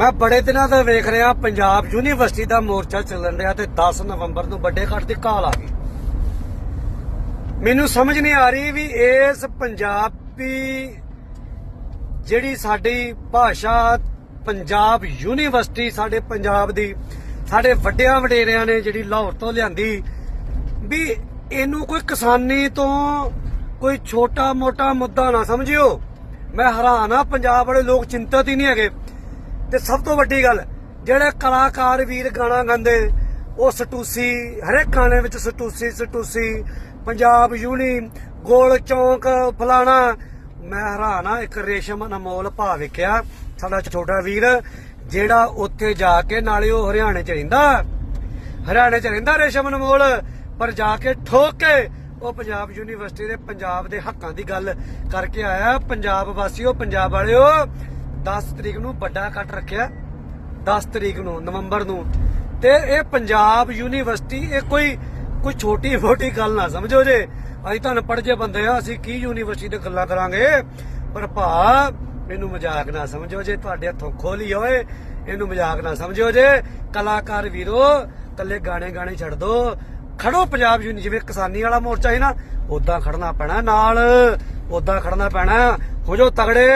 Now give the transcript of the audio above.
ਮੈਂ ਬੜੇ ਦਿਨਾਂ ਤੋਂ ਵੇਖ ਰਿਹਾ, ਪੰਜਾਬ ਯੂਨੀਵਰਸਿਟੀ ਦਾ ਮੋਰਚਾ ਚੱਲਣ ਰਿਹਾ ਤੇ 10 ਨਵੰਬਰ ਨੂੰ ਵੱਡੇ ਕੱਟ ਦੀ ਕਾਲ ਆ ਗਈ। ਮੈਨੂੰ ਸਮਝ ਨਹੀਂ ਆ ਰਹੀ ਵੀ ਇਸ ਪੰਜਾਬੀ ਜਿਹੜੀ ਸਾਡੀ ਭਾਸ਼ਾ, ਪੰਜਾਬ ਯੂਨੀਵਰਸਿਟੀ ਸਾਡੇ ਪੰਜਾਬ ਦੀ, ਸਾਡੇ ਵੱਡਿਆਂ ਵਡੇਰਿਆਂ ਨੇ ਜਿਹੜੀ ਲਾਹੌਰ ਤੋਂ ਲਿਆਂਦੀ, ਵੀ ਇਹਨੂੰ ਕੋਈ ਕਿਸਾਨੀ ਤੋਂ ਕੋਈ ਛੋਟਾ ਮੋਟਾ ਮੁੱਦਾ ਨਾ ਸਮਝਿਓ। ਮੈਂ ਹੈਰਾਨ ਆ, ਪੰਜਾਬ ਵਾਲੇ ਲੋਕ ਚਿੰਤਤ ਹੀ ਨਹੀਂ ਹੈਗੇ। ਤੇ ਸਭ ਤੋਂ ਵੱਡੀ ਗੱਲ, ਜਿਹੜੇ ਕਲਾਕਾਰ ਵੀਰ ਗਾਣਾ ਗਾਉਂਦੇ, ਉਹ ਸਟੂਸੀ, ਹਰੇਕ ਗਾਣੇ ਵਿੱਚ ਸਟੂਸੀ ਸਟੂਸੀ, ਪੰਜਾਬ ਯੂਨੀ, ਗੋਲ ਚੌਂਕ, ਫਲਾਣਾ। ਮੈਂ ਹੈਰਾਨ ਇੱਕ ਰੇਸ਼ਮ ਅਨਮੋਲ ਭਾ ਵੇਖਿਆ, ਸਾਡਾ ਛੋਟਾ ਵੀਰ, ਜਿਹੜਾ ਉੱਥੇ ਜਾ ਕੇ ਨਾਲੇ ਉਹ ਹਰਿਆਣੇ ਚ ਰਹਿੰਦਾ। ਹਰਿਆਣੇ ਚ ਰਹਿੰਦਾ ਰੇਸ਼ਮ ਅਨਮੋਲ, ਪਰ ਜਾ ਕੇ ਠੋਕ ਕੇ ਉਹ ਪੰਜਾਬ ਯੂਨੀਵਰਸਿਟੀ ਦੇ ਪੰਜਾਬ ਦੇ ਹੱਕਾਂ ਦੀ ਗੱਲ ਕਰਕੇ ਆਇਆ। ਪੰਜਾਬ ਵਾਸੀਓ, ਪੰਜਾਬ ਵਾਲਿਓ 10 ਤਰੀਕ ਨੂੰ ਵੱਡਾ ਕੱਟ ਰੱਖਿਆ 10 ਤਰੀਕ ਨੂੰ, ਨਵੰਬਰ ਨੂੰ। ਤੇ ਇਹ ਪੰਜਾਬ ਯੂਨੀਵਰਸਿਟੀ, ਇਹ ਕੋਈ ਕੋਈ ਛੋਟੀ ਮੋਟੀ ਗੱਲ ਨਾ ਸਮਝੋ ਜੇ। ਅਸੀਂ ਤਾਂ ਅਨਪੜ੍ਹ ਜੇ ਬੰਦੇ ਆ, ਅਸੀਂ ਕੀ ਯੂਨੀਵਰਸਿਟੀ ਦੇ ਗੱਲਾਂ ਕਰਾਂਗੇ? ਪਰ ਭਾ, ਇਹਨੂੰ ਮਜ਼ਾਕ ਨਾ ਸਮਝੋ ਜੇ, ਤੁਹਾਡੇ ਹੱਥੋਂ ਖੋਲੀ ਹੋਏ, ਇਹਨੂੰ ਮਜ਼ਾਕ ਨਾ ਸਮਝੋ ਜੇ। ਕਲਾਕਾਰ ਵੀਰੋ ਕੱਲੇ ਗਾਣੇ ਗਾਣੇ ਛੱਡ ਦੋ। ਖੜੋ ਪੰਜਾਬ ਯੂਨੀ, ਜਿਵੇਂ ਕਿਸਾਨੀ ਵਾਲਾ ਮੋਰਚਾ ਸੀ ਨਾ ਉਦਾਂ ਖੜਨਾ ਪੈਣਾ ਨਾਲ ਉਦਾਂ ਖੜਨਾ ਪੈਣਾ। ਹੋ ਜਾਓ ਤਗੜੇ।